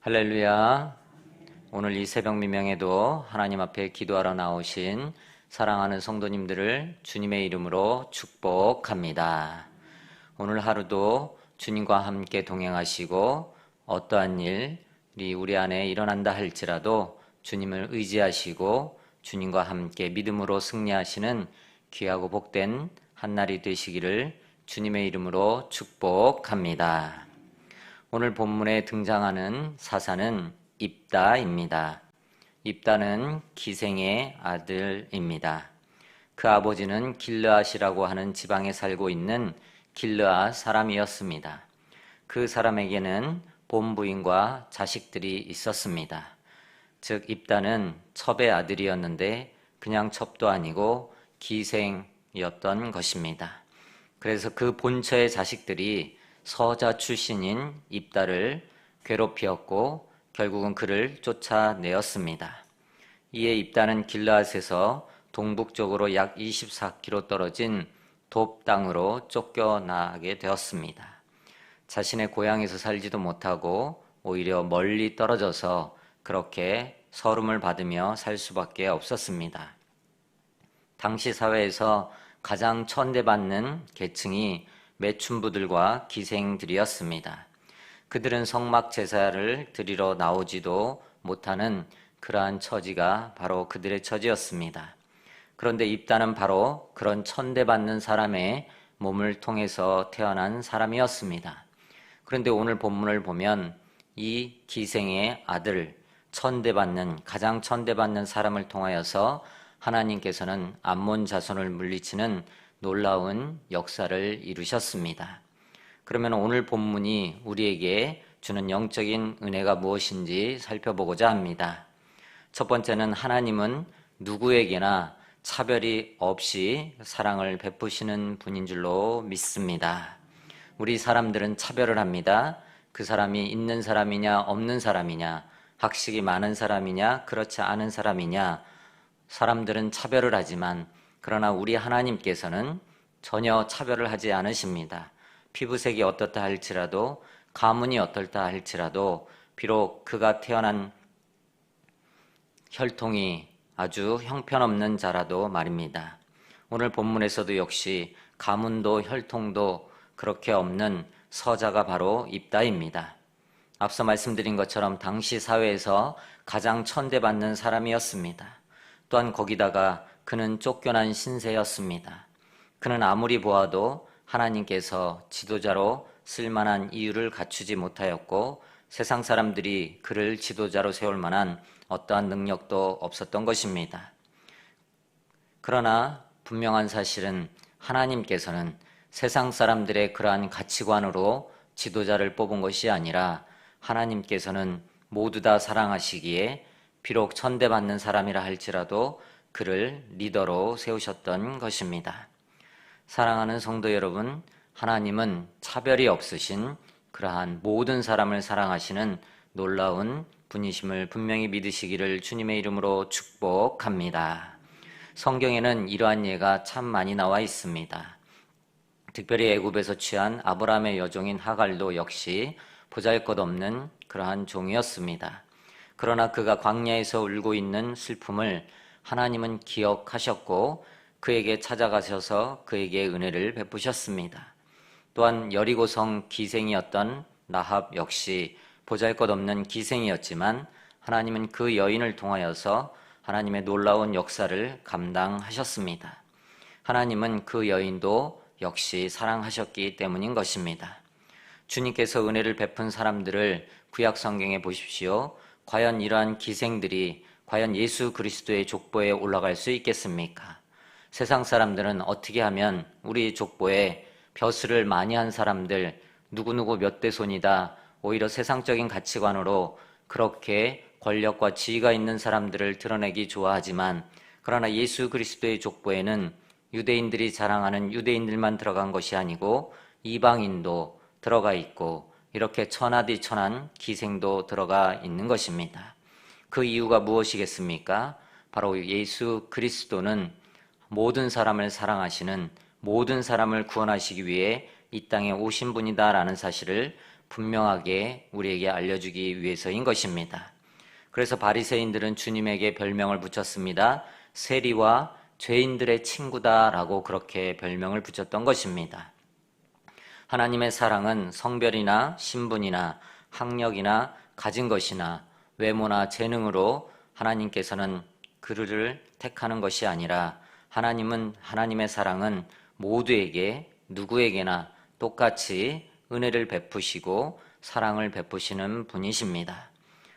할렐루야. 오늘 이 새벽 미명에도 하나님 앞에 기도하러 나오신 사랑하는 성도님들을 주님의 이름으로 축복합니다. 오늘 하루도 주님과 함께 동행하시고 어떠한 일이 우리 안에 일어난다 할지라도 주님을 의지하시고 주님과 함께 믿음으로 승리하시는 귀하고 복된 한날이 되시기를 주님의 이름으로 축복합니다. 오늘 본문에 등장하는 사사는 입다입니다. 입다는 기생의 아들입니다. 그 아버지는 길르앗이라고 하는 지방에 살고 있는 길르앗 사람이었습니다. 그 사람에게는 본부인과 자식들이 있었습니다. 즉 입다는 첩의 아들이었는데 그냥 첩도 아니고 기생이었던 것입니다. 그래서 그 본처의 자식들이 서자 출신인 입다를 괴롭히었고 결국은 그를 쫓아내었습니다. 이에 입다는 길라앗에서 동북쪽으로 약 24km 떨어진 돕 땅으로 쫓겨나게 되었습니다. 자신의 고향에서 살지도 못하고 오히려 멀리 떨어져서 그렇게 서름을 받으며 살 수밖에 없었습니다. 당시 사회에서 가장 천대받는 계층이 매춘부들과 기생들이었습니다. 그들은 성막 제사를 드리러 나오지도 못하는 그러한 처지가 바로 그들의 처지였습니다. 그런데 입다는 바로 그런 천대받는 사람의 몸을 통해서 태어난 사람이었습니다. 그런데 오늘 본문을 보면 이 기생의 아들, 천대받는, 가장 천대받는 사람을 통하여서 하나님께서는 암몬 자손을 물리치는 놀라운 역사를 이루셨습니다. 그러면 오늘 본문이 우리에게 주는 영적인 은혜가 무엇인지 살펴보고자 합니다. 첫 번째는 하나님은 누구에게나 차별이 없이 사랑을 베푸시는 분인 줄로 믿습니다. 우리 사람들은 차별을 합니다. 그 사람이 있는 사람이냐, 없는 사람이냐, 학식이 많은 사람이냐, 그렇지 않은 사람이냐, 사람들은 차별을 하지만 그러나 우리 하나님께서는 전혀 차별을 하지 않으십니다. 피부색이 어떻다 할지라도 가문이 어떨다 할지라도 비록 그가 태어난 혈통이 아주 형편없는 자라도 말입니다. 오늘 본문에서도 역시 가문도 혈통도 그렇게 없는 서자가 바로 입다입니다. 앞서 말씀드린 것처럼 당시 사회에서 가장 천대받는 사람이었습니다. 또한 거기다가 그는 쫓겨난 신세였습니다. 그는 아무리 보아도 하나님께서 지도자로 쓸만한 이유를 갖추지 못하였고 세상 사람들이 그를 지도자로 세울 만한 어떠한 능력도 없었던 것입니다. 그러나 분명한 사실은 하나님께서는 세상 사람들의 그러한 가치관으로 지도자를 뽑은 것이 아니라 하나님께서는 모두 다 사랑하시기에 비록 천대받는 사람이라 할지라도 그를 리더로 세우셨던 것입니다. 사랑하는 성도 여러분, 하나님은 차별이 없으신 그러한 모든 사람을 사랑하시는 놀라운 분이심을 분명히 믿으시기를 주님의 이름으로 축복합니다. 성경에는 이러한 예가 참 많이 나와 있습니다. 특별히 애굽에서 취한 아브라함의 여종인 하갈도 역시 보잘것없는 그러한 종이었습니다. 그러나 그가 광야에서 울고 있는 슬픔을 하나님은 기억하셨고 그에게 찾아가셔서 그에게 은혜를 베푸셨습니다. 또한 여리고성 기생이었던 라합 역시 보잘 것 없는 기생이었지만 하나님은 그 여인을 통하여서 하나님의 놀라운 역사를 감당하셨습니다. 하나님은 그 여인도 역시 사랑하셨기 때문인 것입니다. 주님께서 은혜를 베푼 사람들을 구약 성경에 보십시오. 과연 이러한 기생들이 과연 예수 그리스도의 족보에 올라갈 수 있겠습니까? 세상 사람들은 어떻게 하면 우리 족보에 벼슬을 많이 한 사람들, 누구누구 몇 대 손이다, 오히려 세상적인 가치관으로 그렇게 권력과 지위가 있는 사람들을 드러내기 좋아하지만, 그러나 예수 그리스도의 족보에는 유대인들이 자랑하는 유대인들만 들어간 것이 아니고, 이방인도 들어가 있고, 이렇게 천하디 천한 기생도 들어가 있는 것입니다. 그 이유가 무엇이겠습니까? 바로 예수 그리스도는 모든 사람을 사랑하시는 모든 사람을 구원하시기 위해 이 땅에 오신 분이다라는 사실을 분명하게 우리에게 알려주기 위해서인 것입니다. 그래서 바리새인들은 주님에게 별명을 붙였습니다. 세리와 죄인들의 친구다라고 그렇게 별명을 붙였던 것입니다. 하나님의 사랑은 성별이나 신분이나 학력이나 가진 것이나 외모나 재능으로 하나님께서는 그를 택하는 것이 아니라 하나님은 하나님의 사랑은 모두에게 누구에게나 똑같이 은혜를 베푸시고 사랑을 베푸시는 분이십니다.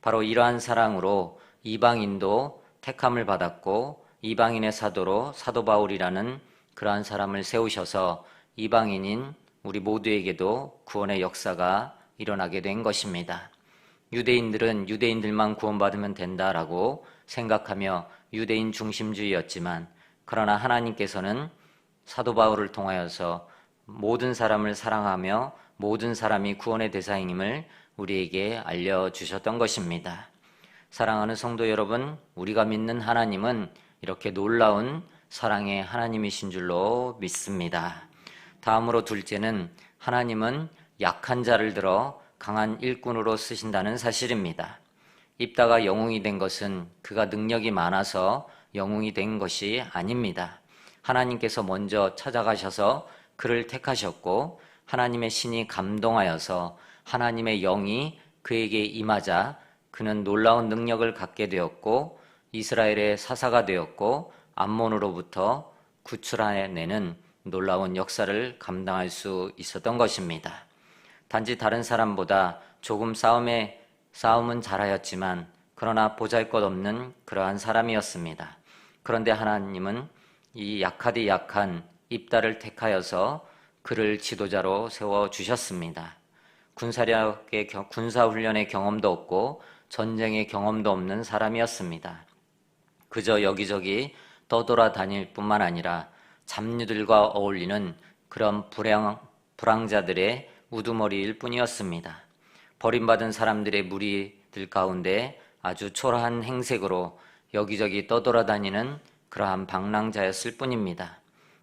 바로 이러한 사랑으로 이방인도 택함을 받았고 이방인의 사도로 사도 바울이라는 그러한 사람을 세우셔서 이방인인 우리 모두에게도 구원의 역사가 일어나게 된 것입니다. 유대인들은 유대인들만 구원받으면 된다라고 생각하며 유대인 중심주의였지만 그러나 하나님께서는 사도 바울을 통하여서 모든 사람을 사랑하며 모든 사람이 구원의 대상임을 우리에게 알려주셨던 것입니다. 사랑하는 성도 여러분, 우리가 믿는 하나님은 이렇게 놀라운 사랑의 하나님이신 줄로 믿습니다. 다음으로 둘째는 하나님은 약한 자를 들어 강한 일꾼으로 쓰신다는 사실입니다. 입다가 영웅이 된 것은 그가 능력이 많아서 영웅이 된 것이 아닙니다. 하나님께서 먼저 찾아가셔서 그를 택하셨고 하나님의 신이 감동하여서 하나님의 영이 그에게 임하자 그는 놀라운 능력을 갖게 되었고 이스라엘의 사사가 되었고 암몬으로부터 구출해내는 놀라운 역사를 감당할 수 있었던 것입니다. 단지 다른 사람보다 조금 싸움에 싸움은 잘하였지만 그러나 보잘것없는 그러한 사람이었습니다. 그런데 하나님은 이 약하디 약한 입다를 택하여서 그를 지도자로 세워 주셨습니다. 군사력의 군사 훈련의 경험도 없고 전쟁의 경험도 없는 사람이었습니다. 그저 여기저기 떠돌아다닐 뿐만 아니라 잡류들과 어울리는 그런 불량, 불황자들의 우두머리일 뿐이었습니다. 버림받은 사람들의 무리들 가운데 아주 초라한 행색으로 여기저기 떠돌아다니는 그러한 방랑자였을 뿐입니다.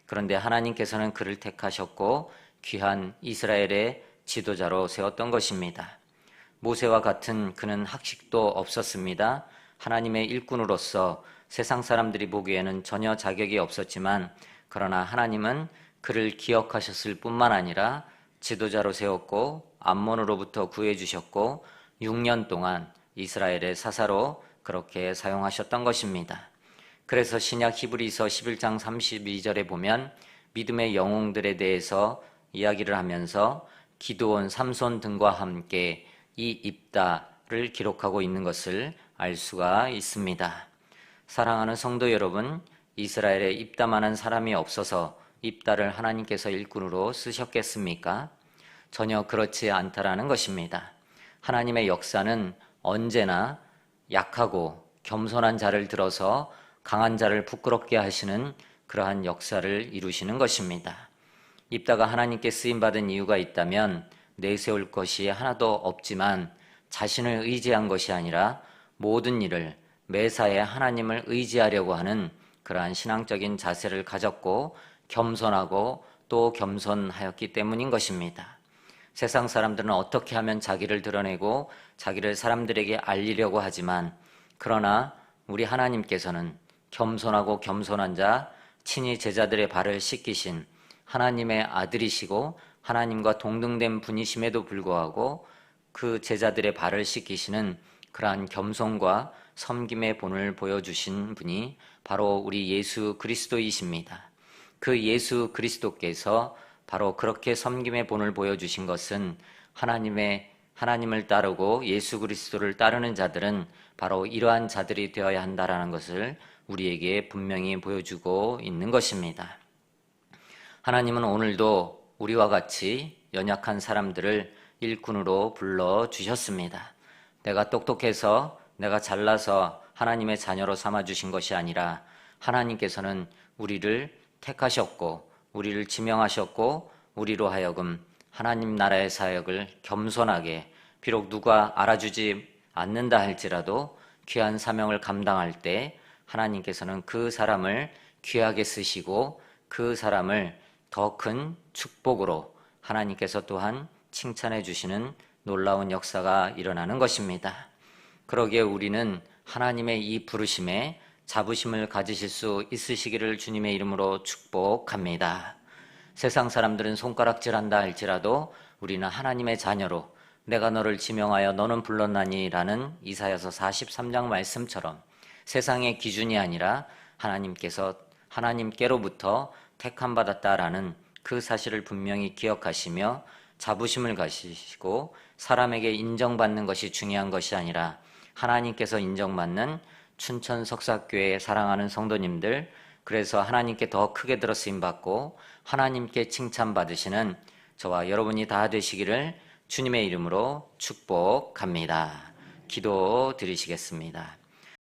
그런데 하나님께서는 그를 택하셨고 귀한 이스라엘의 지도자로 세웠던 것입니다. 모세와 같은 그는 학식도 없었습니다. 하나님의 일꾼으로서 세상 사람들이 보기에는 전혀 자격이 없었지만 그러나 하나님은 그를 기억하셨을 뿐만 아니라 지도자로 세웠고 암몬으로부터 구해 주셨고 6년 동안 이스라엘의 사사로 그렇게 사용하셨던 것입니다. 그래서 신약 히브리서 11장 32절에 보면 믿음의 영웅들에 대해서 이야기를 하면서 기도원 삼손 등과 함께 이 입다를 기록하고 있는 것을 알 수가 있습니다. 사랑하는 성도 여러분, 이스라엘에 입다만한 사람이 없어서 입다를 하나님께서 일꾼으로 쓰셨겠습니까? 전혀 그렇지 않다라는 것입니다. 하나님의 역사는 언제나 약하고 겸손한 자를 들어서 강한 자를 부끄럽게 하시는 그러한 역사를 이루시는 것입니다. 입다가 하나님께 쓰임 받은 이유가 있다면 내세울 것이 하나도 없지만 자신을 의지한 것이 아니라 모든 일을 매사에 하나님을 의지하려고 하는 그러한 신앙적인 자세를 가졌고 겸손하고 또 겸손하였기 때문인 것입니다. 세상 사람들은 어떻게 하면 자기를 드러내고 자기를 사람들에게 알리려고 하지만 그러나 우리 하나님께서는 겸손하고 겸손한 자, 친히 제자들의 발을 씻기신 하나님의 아들이시고 하나님과 동등된 분이심에도 불구하고 그 제자들의 발을 씻기시는 그러한 겸손과 섬김의 본을 보여주신 분이 바로 우리 예수 그리스도이십니다. 그 예수 그리스도께서 바로 그렇게 섬김의 본을 보여주신 것은 하나님의 하나님을 따르고 예수 그리스도를 따르는 자들은 바로 이러한 자들이 되어야 한다라는 것을 우리에게 분명히 보여주고 있는 것입니다. 하나님은 오늘도 우리와 같이 연약한 사람들을 일꾼으로 불러 주셨습니다. 내가 똑똑해서 내가 잘나서 하나님의 자녀로 삼아 주신 것이 아니라 하나님께서는 우리를 택하셨고 우리를 지명하셨고 우리로 하여금 하나님 나라의 사역을 겸손하게 비록 누가 알아주지 않는다 할지라도 귀한 사명을 감당할 때 하나님께서는 그 사람을 귀하게 쓰시고 그 사람을 더 큰 축복으로 하나님께서 또한 칭찬해 주시는 놀라운 역사가 일어나는 것입니다. 그러기에 우리는 하나님의 이 부르심에 자부심을 가지실 수 있으시기를 주님의 이름으로 축복합니다. 세상 사람들은 손가락질한다 할지라도 우리는 하나님의 자녀로 내가 너를 지명하여 너는 불렀나니라는 이사야서 43장 말씀처럼 세상의 기준이 아니라 하나님께서 하나님께로부터 택함 받았다라는 그 사실을 분명히 기억하시며 자부심을 가지시고 사람에게 인정받는 것이 중요한 것이 아니라 하나님께서 인정받는 춘천 석사교회 사랑하는 성도님들 그래서 하나님께 더 크게 쓰임 받고 하나님께 칭찬 받으시는 저와 여러분이 다 되시기를 주님의 이름으로 축복합니다. 기도 드리시겠습니다.